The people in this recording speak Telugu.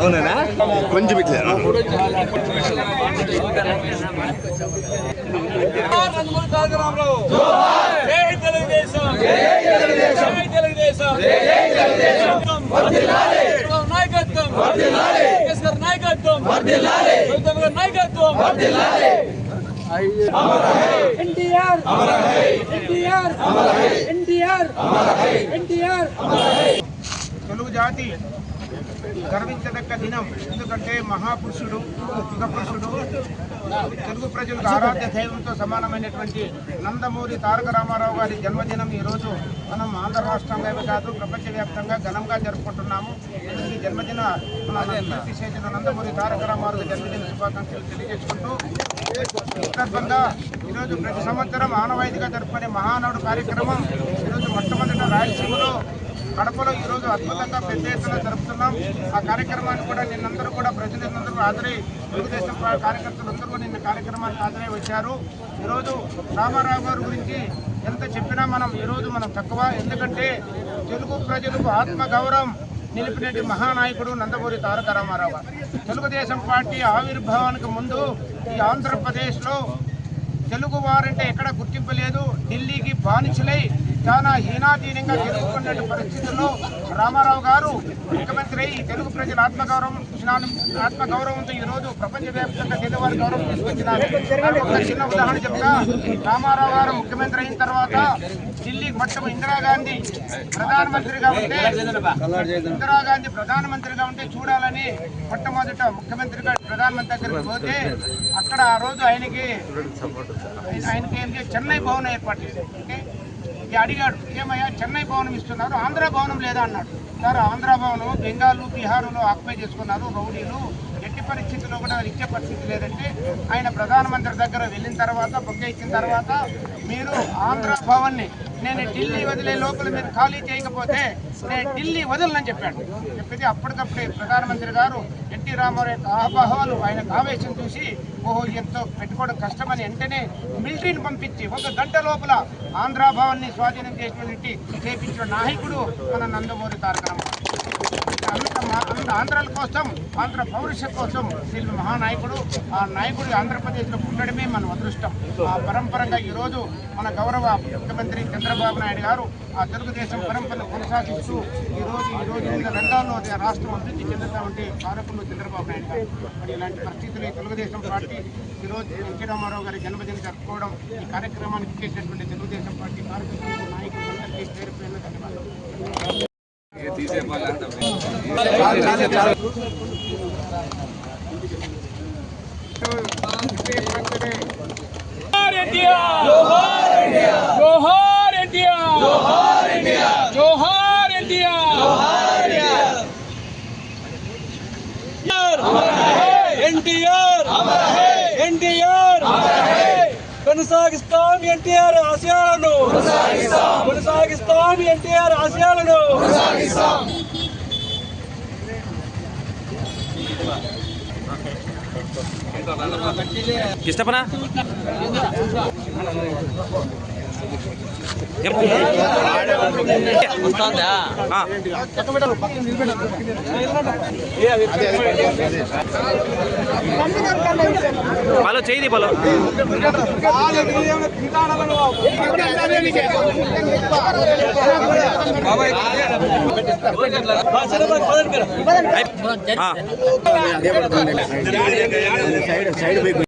అవునా కొంచెం ఇట్లా నాయకత్వం నాయకత్వం నాయకత్వం ఎన్టీఆర్. ఎన్టీఆర్. ఎన్టీఆర్. ఎన్టీఆర్. తెలుగు జాతి గర్వించదగ్గ దినం. ఎందుకంటే మహాపురుషుడు యుగపురుషుడు తెలుగు ప్రజలకు ఆరాధ్య దైవంతో సమానమైనటువంటి నందమూరి తారక రామారావు గారి జన్మదినం ఈరోజు మనం ఆంధ్ర రాష్ట్రంగా కాదు ప్రపంచవ్యాప్తంగా ఘనంగా జరుపుకుంటున్నాము. ఈ జన్మదిన నందమూరి తారక రామారావు జన్మదిన శుభాకాంక్షలు తెలియజేసుకుంటూ సందర్భంగా ఈరోజు ప్రతి సంవత్సరం ఆనవాయితీగా జరుపుకునే మహానాడు కార్యక్రమం ఈరోజు మొట్టమొదటి రాయలసీమలో కడపలో ఈరోజు అద్భుతంగా పెద్ద ఎత్తున జరుపుతున్నాం. ఆ కార్యక్రమాన్ని కూడా నిన్నందరూ కూడా ప్రజలందరూ హాజరై తెలుగుదేశం కార్యకర్తలందరూ కూడా నిన్న కార్యక్రమానికి హాజరై వచ్చారు. ఈరోజు రామారావు గారి గురించి ఎంత చెప్పినా మనం ఈరోజు మనం తక్కువ. ఎందుకంటే తెలుగు ప్రజలకు ఆత్మగౌరవం నిలిపినటి నిలిపినటువంటి మహానాయకుడు నందమూరి తారక రామారావు గారు. తెలుగుదేశం పార్టీ ఆవిర్భావానికి ముందు ఈ ఆంధ్రప్రదేశ్లో తెలుగు వారంటే ఎక్కడ గుర్తింపు లేదు ఢిల్లీకి బానిసలై చాలా హీనాధీనంగా తిరుగుతున్న పరిస్థితుల్లో రామారావు గారు తెలుగు ప్రజల ఆత్మగౌరవం ఆత్మగౌరవంతో ఈ రోజు ప్రపంచవ్యాప్తంగా తెలుగువారి గౌరవం తీసుకొచ్చినారు. ఒక చిన్న ఉదాహరణ చెప్తా. రామారావు గారు ముఖ్యమంత్రి అయిన తర్వాత ఢిల్లీకి మొత్తం ఇందిరాగాంధీ ప్రధానమంత్రిగా ఉంటే ఇందిరాగాంధీ ప్రధానమంత్రిగా ఉంటే చూడాలని మొట్టమొదట ముఖ్యమంత్రిగా ప్రధానమంత్రి దగ్గరికి పోతే అక్కడ ఆ రోజు ఆయనకి ఆయనకి ఏంటి? చెన్నై భవనం ఏర్పాటు చేశారు. అంటే అడిగాడు ఏమయ్యా చెన్నై భవనం ఇస్తున్నారు ఆంధ్ర భవనం లేదా? అన్నాడు. సార్ ఆంధ్ర భవనం బెంగాలు బీహారులో ఆక్యుపై చేసుకున్నారు రౌడీలు ఎట్టి పరిస్థితుల్లో కూడా ఇచ్చే పరిస్థితి లేదంటే ఆయన ప్రధానమంత్రి దగ్గర వెళ్ళిన తర్వాత బొగ్గ ఇచ్చిన తర్వాత మీరు ఆంధ్ర భవన్ని నేను ఢిల్లీ వదిలే లోపల మీరు ఖాళీ చేయకపోతే నేను ఢిల్లీ వదలనని చెప్పాడు. చెప్పితే అప్పటికప్పుడే ప్రధానమంత్రి గారు ఎన్టీ రామారావు యొక్క ఆహ్వాహాలు ఆయన ఆవేశం చూసి ఓహో ఎంతో పెట్టుకోవడం కష్టమని వెంటనే మిలిటరీని పంపించి ఒక గంట లోపల ఆంధ్రాభావాన్ని స్వాధీనం చేసినటువంటి చేపించిన నాయకుడు మన నందమూరి తారక రామారావు అంత అంత ఆంధ్రాల కోసం ఆంధ్ర పౌరుష కోసం వీళ్ళు మహానాయకుడు ఆ నాయకుడు ఆంధ్రప్రదేశ్లో పుట్టడమే మన అదృష్టం. ఆ పరంపరంగా ఈరోజు మన గౌరవ ముఖ్యమంత్రి చంద్రబాబు నాయుడు గారు ఆ తెలుగుదేశం పరంపరను కొనసాగిస్తూ ఈరోజు ఈ రోజు వివిధ రంగాల్లో రాష్ట్రం అభివృద్ధి చెందుతా ఉంటే కారకులు చంద్రబాబు నాయుడు గారు. మరి ఇలాంటి పరిస్థితులు తెలుగుదేశం పార్టీ ఈరోజు ఎన్టీ రామారావు గారి జన్మదినం జరుపుకోవడం ఈ కార్యక్రమానికి చేసినటువంటి తెలుగుదేశం పార్టీ కార్యకర్తలకు నాయకులందరికీ పేరు పేరు ధన్యవాదాలు. ఎన్టీఆర్ జోహార్ ఎన్టీఆర్ జోహార్ ఎన్టీఆర్ ఎన్టీఆర్ ఎన్టీఆర్ కొనసాగిస్తాం ఎన్టీఆర్ ఆశయాలను కొనసాగిస్తాం ఎన్టీఆర్ ఆశయాలను కిష్టపనా? బాలో చేయి బాలో సైడ్ సైడ్